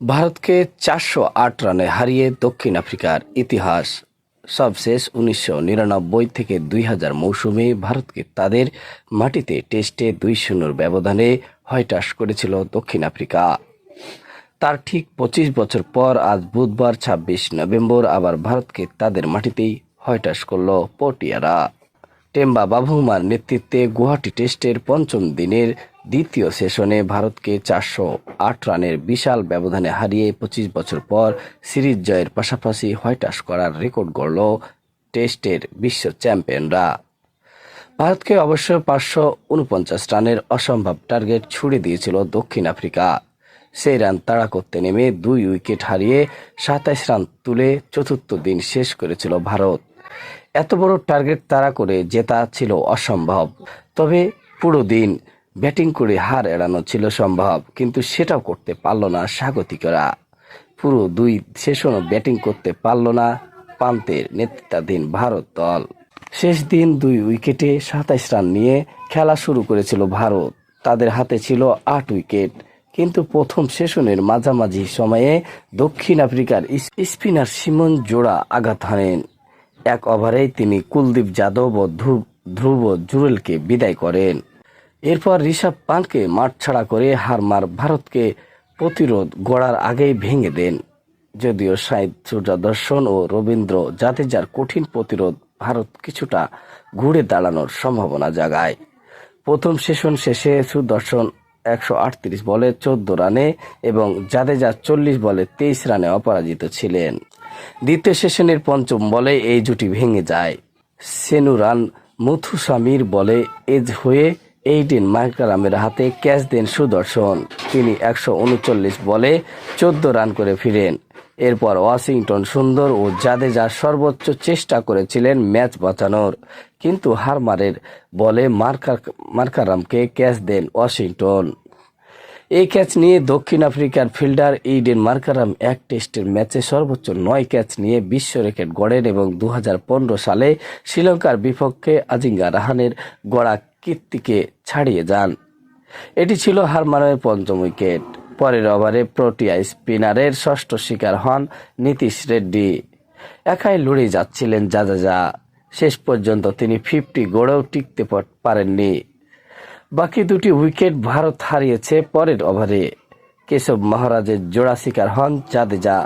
ভারতকে চারশো আট রানে হারিয়ে দক্ষিণ আফ্রিকার ইতিহাস সবশেষ উনিশশো নিরানব্বই থেকে দুই হাজার মৌসুমে ভারতকে তাদের মাটিতে টেস্টে দুই শূন্যর ব্যবধানে হয়টাস করেছিল দক্ষিণ আফ্রিকা। তার ঠিক পঁচিশ বছর পর আজ বুধবার ছাব্বিশ নভেম্বর আবার ভারতকে তাদের মাটিতেই হয়টাস করল পটিয়ারা টেম্বা বাভুমার নেতৃত্বে গুয়াহাটি টেস্টের পঞ্চম দিনের দ্বিতীয় সেশনে ভারতকে চারশো আট রানের বিশাল ব্যবধানে হারিয়ে পঁচিশ বছর পর সিরিজ জয়ের পাশাপাশি হোয়াইটাস করার রেকর্ড গড়ল টেস্টের বিশ্ব চ্যাম্পিয়নরা। ভারতকে অবশ্য পাঁচশো উনপঞ্চাশ রানের অসম্ভব টার্গেট ছুড়ে দিয়েছিল দক্ষিণ আফ্রিকা। সেই রান তাড়া করতে নেমে দুই উইকেট হারিয়ে সাতাইশ রান তুলে চতুর্থ দিন শেষ করেছিল ভারত। এত বড় টার্গেট তারা করে জেতা ছিল অসম্ভব। তবে পুরো দিন ব্যাটিং করে হার এড়ানো ছিল সম্ভব, কিন্তু সেটাও করতে পারল না স্বাগতিকরা। পুরো দুই সেশনও ব্যাটিং করতে পারল না পান্তের নেতৃত্বাধীন ভারত দল। শেষ দিন দুই উইকেটে সাতাইশ রান নিয়ে খেলা শুরু করেছিল ভারত। তাদের হাতে ছিল আট উইকেট, কিন্তু প্রথম সেশনের মাঝামাঝি সময়ে দক্ষিণ আফ্রিকার স্পিনার সিমন জোড়া আঘাত হানেন। এক ওভারেই তিনি কুলদীপ যাদব ও ধ্রুব জুরেলকে বিদায় করেন। এরপর ঋষভ পান্টকে মাঠ ছাড়া করে হারমার ভারতকে প্রতিরোধ গড়ার আগেই ভেঙে দেন। যদিও সাইদ সূর্যদর্শন ও রবীন্দ্র জাদেজার কঠিন প্রতিরোধ ভারত কিছুটা ঘুরে দাঁড়ানোর সম্ভাবনা জাগায়। প্রথম সেশন শেষে সুদর্শন একশো আটত্রিশ বলে চোদ্দ রানে এবং জাদেজা চল্লিশ বলে তেইশ রানে অপরাজিত ছিলেন। দ্বিতীয় সেশনের পঞ্চম বলে এই জুটি ভেঙে যায়। সেনুরান মুথুসামির বলে এজ হয়ে এইটিন মাইকারামের হাতে ক্যাচ দেন সুদর্শন। তিনি একশো উনচল্লিশ বলে চোদ্দ রান করে ফিরেন। এরপর ওয়াশিংটন সুন্দর ও জাদেজা সর্বোচ্চ চেষ্টা করেছিলেন ম্যাচ বাঁচানোর। কিন্তু হারমারের বলে মার্কার মার্কারামকে ক্যাচ দেন ওয়াশিংটন। এই ক্যাচ নিয়ে দক্ষিণ আফ্রিকার ফিল্ডার ইডেন মার্কারাম এক টেস্টের ম্যাচে সর্বোচ্চ নয় ক্যাচ নিয়ে বিশ্ব রেকর্ড গড়েন এবং দু হাজার পনেরো সালে শ্রীলঙ্কার বিপক্ষে আজিঙ্গা রাহানের গড়া কীর্তিকে ছাড়িয়ে যান। এটি ছিল হারমানের পঞ্চম উইকেট পরের ওভারে প্রোটিয়া স্পিনারের ষষ্ঠ শিকার হন নীতিশ রেড্ডি। একাই লড়ে যাচ্ছিলেন জাজাজা। শেষ পর্যন্ত তিনি ফিফটি গড়েও টিকতে পারেননি। বাকি দুটি উইকেট ভারত হারিয়েছে পরের ওভারে। কেশব মহারাজের জোড়া শিকার হন জাদেজা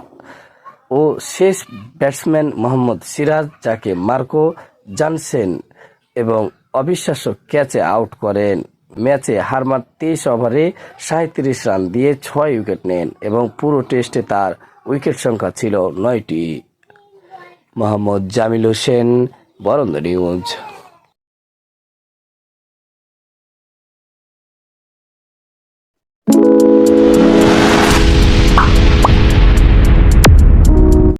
ও শেষ ব্যাটসম্যান মোহাম্মদ সিরাজ, যাকে মার্কো জানসেন এবং অবিশ্বাস্য ক্যাচে আউট করেন। ম্যাচে হারমার তেইশ ওভারে সাঁত্রিশ রান দিয়ে ছয় উইকেট নেন এবং পুরো টেস্টে তার উইকেট সংখ্যা ছিল নয়টি। মোহাম্মদ জামিল হোসেন, বরন্দ নিউজ। you